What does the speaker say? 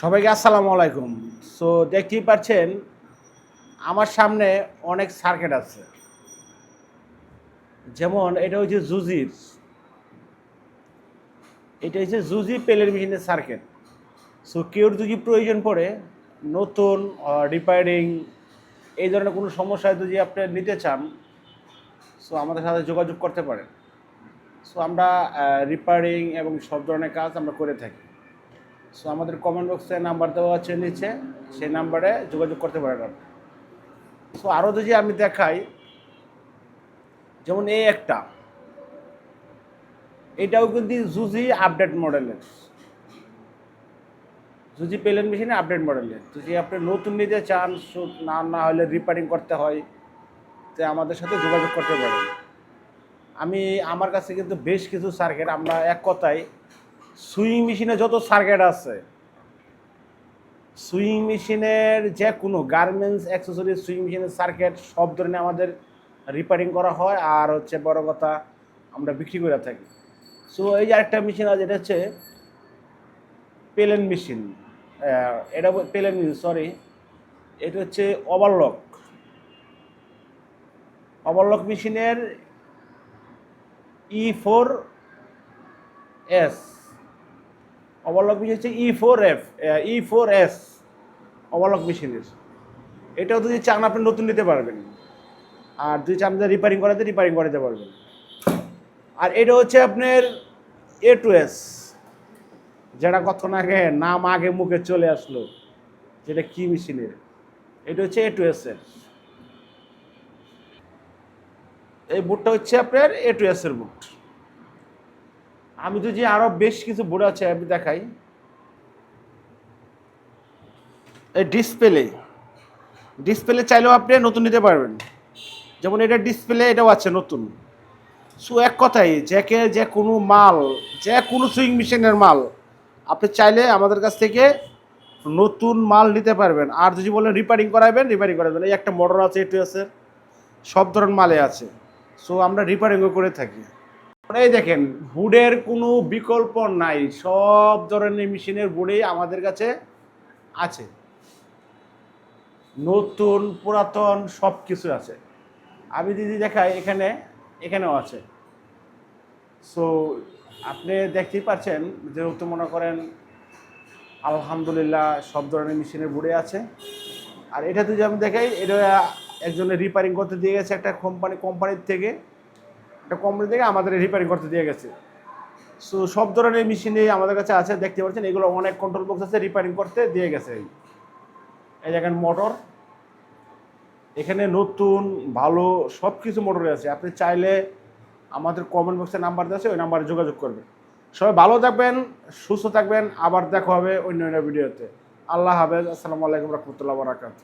সবাইকে আসসালামু আলাইকুম। সো দেখতেই পাচ্ছেন, আমার সামনে অনেক সার্কিট আছে। যেমন এটা হচ্ছে জুজির এটা হচ্ছে জুজি পেলের মেশিনের সার্কিট সো কেউর যদি প্রয়োজন পড়ে, নতুন রিপেয়ারিং এই ধরনের কোনো সমস্যা যদি আপনি নিতে চান সো আমাদের সাথে যোগাযোগ করতে পারেন। সো আমরা রিপেয়ারিং এবং সব ধরনের কাজ আমরা করে থাকি। সো আমাদের কমেন্ট বক্সে নাম্বার দেওয়া আছে নিচে, সেই নাম্বারে যোগাযোগ করতে পারেন আপনি। সো আরও যদি আমি দেখাই, যেমন এই একটা, এটাও কিন্তু জুজি আপডেট মডেলের জুজি পেলেন মেশিনে আপডেট মডেলের যদি আপনি নতুন নিতে চান না না হলে রিপেয়ারিং করতে হয়, তো আমাদের সাথে যোগাযোগ করতে পারেন। আমি, আমার কাছে কিন্তু বেশ কিছু সার্কেট আমরা এক কথায় সুইং মেশিনে যত সার্কিট আছে, সুইং মেশিনের যে কোনো গার্মেন্টস অ্যাক্সেসরি সুইং মেশিনের সার্কিট সব ধরনের আমাদের রিপেয়ারিং করা হয়। আর হচ্ছে বড় কথা, আমরা বিক্রি করে থাকি। সো এই যে আরেকটা মেশিন আছে, এটা হচ্ছে পেলেন মেশিন এটা পেলেন মেশিন সরি এটা হচ্ছে ওভারলক ওভারলক মেশিনের E four S overlock machine হচ্ছে E four F E four S overlock মেশিনের এটাও যদি চান আপনি নতুন নিতে পারবেন। আর যদি চান রিপেয়ারিং করাতে রিপেয়ারিং করাতে পারবেন। আর এটা হচ্ছে আপনার এ টু এস যেটা কতক্ষণ আগে, নাম আগে মুখে চলে আসলো, যেটা কি মেশিনের এটা হচ্ছে এ টু এস এর এই বুটটা হচ্ছে আপনার এ টু এস এর বুট আমি তো যে আরও বেশ কিছু বুট আছে, আমি দেখাই। এই ডিসপ্লে ডিসপ্লে চাইলেও আপনি নতুন নিতে পারবেন। যেমন এটা ডিসপ্লে এটাও আছে নতুন। সো এক কথাই জ্যাকে যে কোনো মাল, যে কোনো সুইং মেশিনের মাল, আপনি চাইলে আমাদের কাছ থেকে নতুন মাল নিতে পারবেন। আর যদি বলেন রিপেয়ারিং করাবেন রিপেয়ারিং করাবেন এই একটা মোটর আছে, এটু আছে, সব ধরনের মালে আছে। সো আমরা রিপেয়ারিংও করে থাকি। এই দেখেন বুডের কোনো বিকল্প নাই। সব ধরনের মেশিনের বুড়েই আমাদের কাছে আছে। নতুন, পুরাতন সব কিছু আছে। আমি দিদি দেখাই, এখানে, এখানেও আছে। সো আপনি দেখতেই পাচ্ছেন যেহেতু মনে করেন, আলহামদুলিল্লাহ সব ধরনের মেশিনের বুড়ে আছে। আর এটা যদি আমি দেখাই, এটা একজনের রিপেয়ারিং করতে দিয়ে গেছে একটা কোম্পানি কোম্পানির থেকে। একটা কোম্পানি থেকে আমাদের রিপেয়ারিং করতে দিয়ে গেছে। সো সব ধরনের মেশিনে আমাদের কাছে আছে, দেখতে পাচ্ছেন, এগুলো অনেক কন্ট্রোল বক্স আছে রিপেয়ারিং করতে দিয়ে গেছে। এই দেখেন মোটর এখানে নতুন, ভালো সব কিছু মোটর আছে। আপনি চাইলে আমাদের কমেন্ট বক্সে নাম্বার দেওয়া আছে, ওই নাম্বারে যোগাযোগ করবেন। সবাই ভালো থাকবেন, সুস্থ থাকবেন, আবার দেখা হবে অন্য অন্য ভিডিওতে আল্লাহ হাফেজ, আসসালামু আলাইকুম রহমতুল্লাহ বারাকাত।